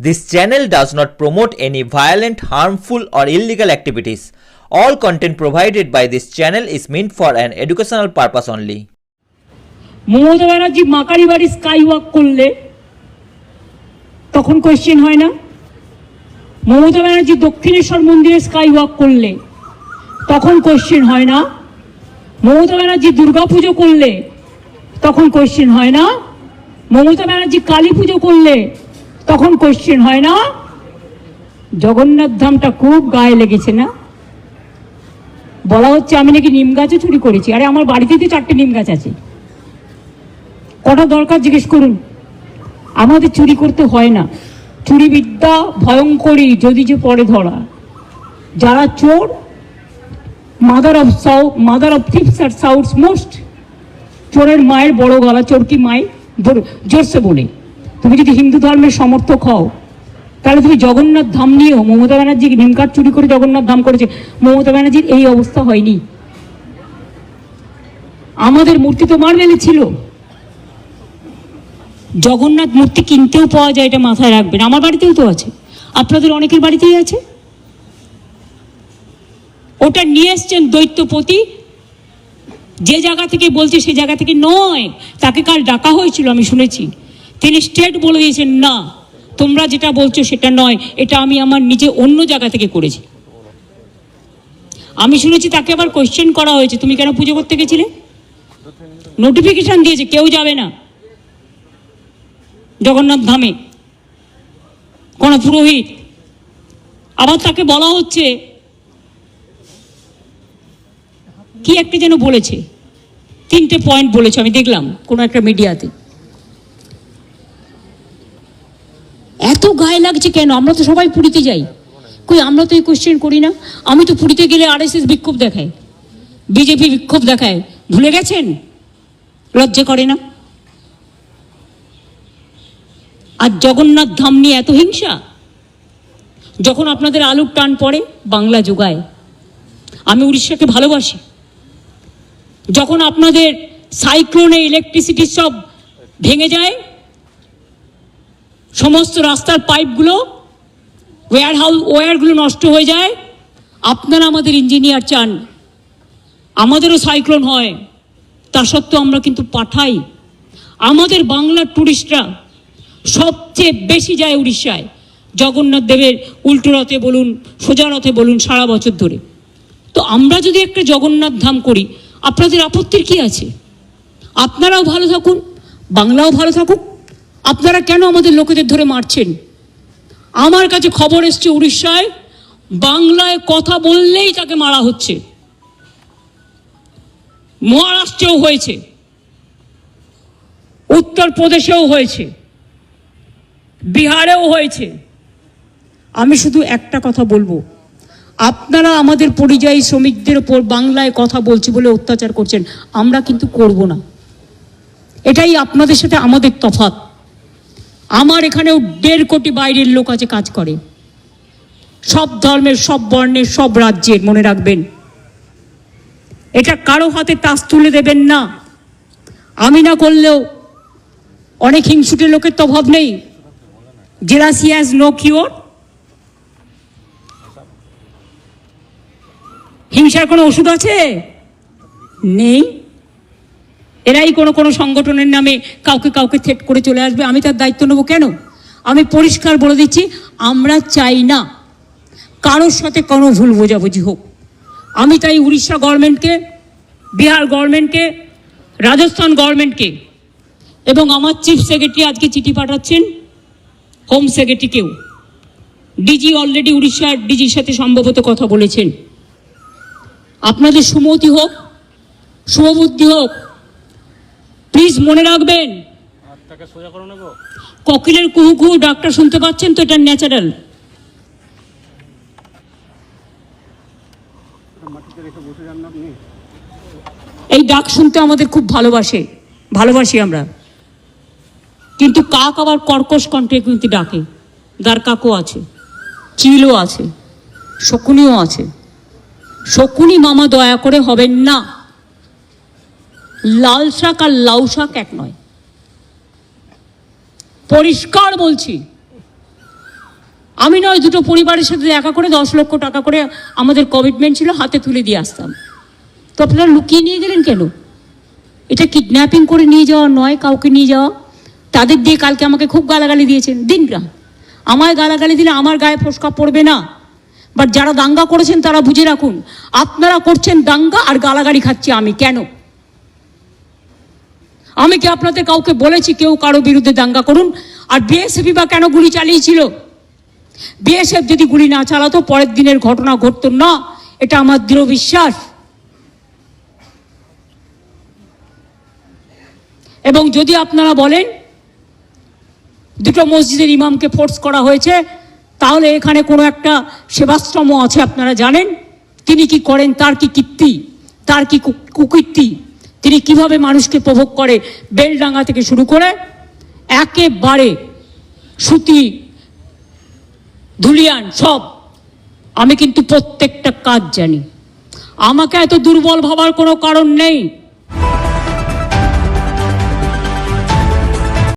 This channel does not promote any violent, harmful, or illegal activities. All content provided by this channel is meant for an educational purpose only. Mamata Banerjee মাকারি বাড়ি sky walk করলে তখন question হয় না মমতা ব্যানার্জি দক্ষিণেশ্বর মন্দিরে sky walk করলে তখন question হয় না মমতা ব্যানার্জি দুর্গা পুজো করলে তখন কোয়েশ্চেন হয় না মমতা ব্যানার্জি কালী পুজো করলে তখন কোয়েশ্চেন হয় না, জগন্নাথ ধামটা খুব গায়ে লেগেছে না? বলা হচ্ছে আমি নাকি নিম গাছও চুরি করেছি। আরে আমার বাড়িতে তো চারটে নিম গাছ আছে। কটা দরকার জিজ্ঞেস করুন। আমাদের চুরি করতে হয় না। চুরি বিদ্যা ভয়ঙ্করী যদি যে পরে ধরা। যারা চোর মাদার অফ সাউ মাদার অফ থিপস আর সাউটস মোস্ট চোরের মায়ের বড় গলা, চোরকি মাই জোর- জোরসে বলে। তুমি যদি হিন্দু ধর্মের সমর্থক হও, তাহলে তুমি জগন্নাথ ধাম নিয়েও মমতা ব্যানার্জি নিমকাট চুরি করে জগন্নাথ ধাম করেছে। মমতা ব্যানার্জির এই অবস্থা হয়নি। আমাদের মূর্তি তো মার্বেলে ছিল। জগন্নাথ মূর্তি কিনতেও পাওয়া যায়, এটা মাথায় রাখবেন। আমার বাড়িতেও তো আছে। আপনাদের অনেকের বাড়িতেই আছে। ওটা নিয়ে এসছেন দৈত্যপতি। যে জায়গা থেকে বলছে, সে জায়গা থেকে নয়। তাকে কাল ডাকা হয়েছিল, আমি শুনেছি। তিনি স্টেট বলে দিয়েছেন, না, তোমরা যেটা বলছো সেটা নয়, এটা আমি আমার নিজে অন্য জায়গা থেকে করেছি। আমি শুনেছি তাকে আবার কোয়েশ্চেন করা হয়েছে। তুমি কেন পুজো করতে গেছিলে? নোটিফিকেশন দিয়েছে, কেউ যাবে না। জগন্নাথ ধামে। কোন পুরোহিত। আবার তাকে বলা হচ্ছে, কি একটা যেন বলেছে। তিনটে পয়েন্ট বলেছে, আমি দেখলাম কোনো একটা মিডিয়াতে এত গায়ে লাগছে কেন? আমরা তো সবাই পুরীতে যাই। কই, আমরা তো এই কোয়েশ্চেন করি না। আমি তো পুরীতে গেলে আরএসএস বিক্ষোভ দেখায় বিজেপি বিক্ষোভ দেখায় ভুলে গেছেন? লজ্জা করে না? আর জগন্নাথ ধাম নিয়ে এত হিংসা? যখন আপনাদের আলুর টান পড়ে, বাংলা যোগায়। আমি উড়িষ্যাকে ভালোবাসি। যখন আপনাদের সাইক্লোনে ইলেকট্রিসিটি সব ভেঙে যায় সমস্ত রাস্তার পাইপগুলো ওয়ার হাউস ওয়্যারগুলো নষ্ট হয়ে যায়। আপনারা আমাদের ইঞ্জিনিয়ার চান। আমাদেরও সাইক্লোন হয়। তা সত্ত্বেও আমরা কিন্তু পাঠাই। আমাদের বাংলার ট্যুরিস্টরা সবচেয়ে বেশি যায় উড়িষ্যায়। জগন্নাথ দেবের উল্টো রথে বলুন, সোজা রথে বলুন, সারা বছর ধরে। তো আমরা যদি একটা জগন্নাথ ধাম করি, আপনাদের আপত্তির কি আছে? আপনারাও ভালো থাকুন, বাংলাও ভালো থাকুক আপনারা কেন আমাদের লোকেদের ধরে মারছেন? আমার কাছে খবর এসছে উড়িষ্যায়, বাংলায় কথা বললেই তাকে মারা হচ্ছে। মহারাষ্ট্রেও হয়েছে। উত্তরপ্রদেশেও হয়েছে। বিহারেও হয়েছে। আমি শুধু একটা কথা বলব। আপনারা আমাদের পরিযায়ী শ্রমিকদের ওপর বাংলায় কথা বলছি বলে অত্যাচার করছেন। আমরা কিন্তু করব না। এটাই আপনাদের সাথে আমাদের তফাৎ। আমার এখানেও দেড় কোটি বাইরের লোক আছে কাজ করে। সব ধর্মের, সব বর্ণের, সব রাজ্যের, মনে রাখবেন। এটা কারও হাতে তাস তুলে দেবেন না। আমি না করলেও অনেক হিংসুটে লোকের তো অভাব নেই। Jealousy has no cure. হিংসার কোনো ওষুধ আছে? নেই। এরাই কোনো কোনো সংগঠনের নামে কাউকে কাউকে থেট করে চলে আসবে, আমি তার দায়িত্ব নেব কেন? আমি পরিষ্কার বলে দিচ্ছি, আমরা চাই না কারোর সাথে কোনো ভুল বোঝাবুঝি হোক। আমি তাই উড়িষ্যা গভর্নমেন্টকে, বিহার গভর্নমেন্টকে, রাজস্থান গভর্নমেন্টকে এবং আমার চিফ সেক্রেটারি আজকে চিঠি পাঠাচ্ছেন হোম সেক্রেটারিকেও ডিজি অলরেডি উড়িষ্যার ডিজির সাথে সম্ভবত কথা বলেছেন। আপনাদের সুমতি হোক, শুভবুদ্ধি হোক প্লিজ মনে রাখবেন। হাতটাকে সোজা করে নেব? কোকিলের কুহু কুহু ডাক্তার শুনতে পাচ্ছেন তো এটা ন্যাচারাল এই ডাক শুনতে আমাদের খুব ভালোবাসে ভালোবাসি আমরা। কিন্তু কাক আবার কর্কশ কণ্ঠে কিন্তু ডাকে। দার কাকও আছে চিলও আছে শকুনিও আছে। শকুনি মামা দয়া করে হবেন না। লাল শাক আর লাউ শাক এক নয়। পরিষ্কার বলছি, আমি নয়, দুটো পরিবারের সাথে দেখা করে দশ লক্ষ টাকা করে আমাদের কমিটমেন্ট ছিল, হাতে তুলে দিয়ে আসতাম। তো আপনারা লুকিয়ে নিয়ে গেলেন কেন? এটা কিডন্যাপিং করে নিয়ে যাওয়া নয়, কাউকে নিয়ে যাওয়া। তাদের দিয়ে কালকে আমাকে খুব গালাগালি দিয়েছেন দিন আমায় গালাগালি দিলে আমার গায়ে ফোসকা পড়বে না। বাট যারা দাঙ্গা করেছেন তারা বুঝে রাখুন, আপনারা করছেন দাঙ্গা আর গালাগালি খাচ্ছি আমি, কেন? আমি কি আপনাদের কাউকে বলেছি কেউ কারও বিরুদ্ধে দাঙ্গা করুন? আর বিএসএফই বা কেন গুলি চালিয়েছিল? বিএসএফ যদি গুলি না চালাতো, পরের দিনের ঘটনা ঘটতো না। এটা আমার দৃঢ় বিশ্বাস। এবং যদি আপনারা বলেন, দুটো মসজিদের ইমামকে ফোর্স করা হয়েছে, তাহলে এখানে কোনো একটা সেবাশ্রমও আছে, আপনারা জানেন। তিনি কি করেন? তার কি কীর্তি? তার কু- কুকীর্তি? তিনি কীভাবে মানুষকে প্রভোগ করে? বেলডাঙ্গা থেকে শুরু করে একেবারে সুতি, ধুলিয়ান সব। আমি কিন্তু প্রত্যেকটা কাজ জানি। আমাকে এত দুর্বল ভাবার কোনো কারণ নেই।